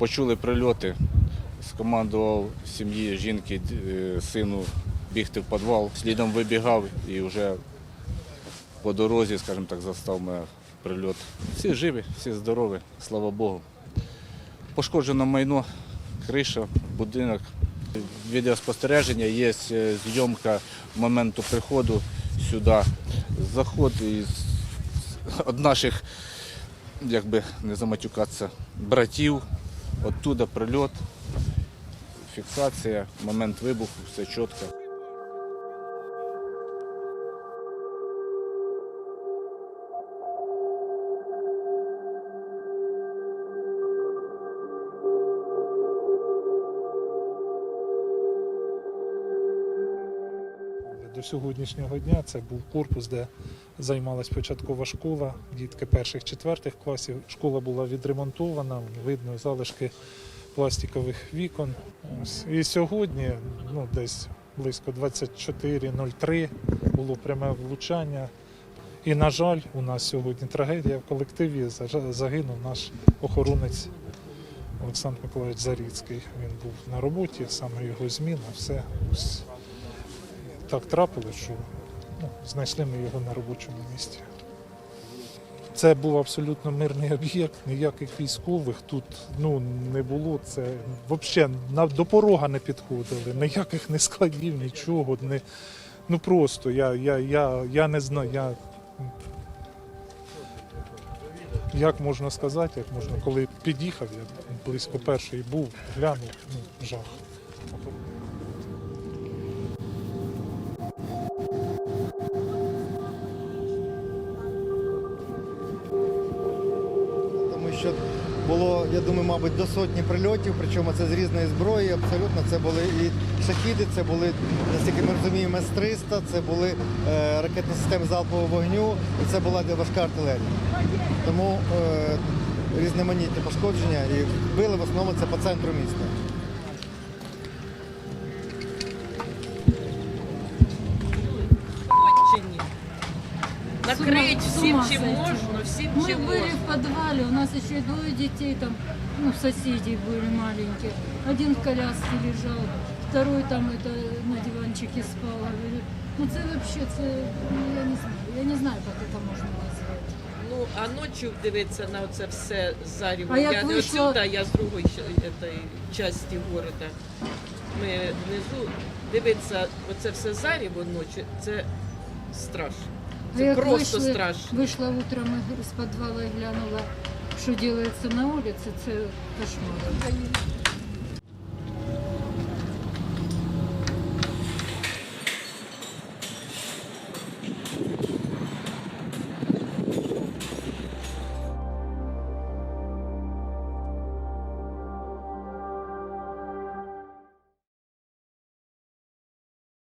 почули прильоти, скомандував сім'ї жінки, е, сину бігти в підвал. Слідом вибігав і вже по дорозі, скажімо так, застав мене прильот. Всі живі, всі здорові, слава Богу. Пошкоджено майно, криша, будинок. Відеоспостереження є е, зйомка моменту приходу сюди. Заход із від наших, як би не заматюкатися, братів. Оттуда прильот, фіксація, момент вибуху, все чітко. До сьогоднішнього дня це був корпус, де займалась початкова школа, дітки перших-четвертих класів. Школа була відремонтована, видно залишки пластикових вікон. І сьогодні, ну десь близько 24.03 було пряме влучання. І, на жаль, у нас сьогодні трагедія в колективі. Загинув наш охоронець Олександр Миколаївич Заріцький. Він був на роботі, саме його зміна, все. Так трапилось, що ну, знайшли ми його на робочому місці. Це був абсолютно мирний об'єкт, ніяких військових тут ну, не було. Це взагалі до порога не підходили, ніяких не складів, нічого. Не, ну просто я, я, я, я не знаю. Я, як можна сказати, як можна, коли під'їхав, я близько перший був, глянув, ну, жах. Що було, я думаю, мабуть, до сотні прильотів, причому це з різної зброї. Абсолютно це були і шахіди, це були, наскільки ми розуміємо, С-300, це були е, ракетні системи залпового вогню, і це була важка артилерія. Тому е, різноманітні пошкодження і били в основному це по центру міста. Накрыть С всем, ума чем сойти. можно, всем, Мы чем были можно. в подвале, у нас еще и двое детей там, ну, соседей были маленькие. Один в коляске лежал, второй там это на диванчике спал. Ну, це вообще, це, ну, я не знаю, я не знаю, як це можна назвати. Ну, а ночі дивитися на оце все заріво. А як я не вийшло- отсюда, я з другої ща- этой частини города. Ми внизу дивитися оце все заріво ночі, це страшно. Це як просто вийшли- страшно. Вийшла утром з підвала і глянула, що робиться на вулиці, це кошмар.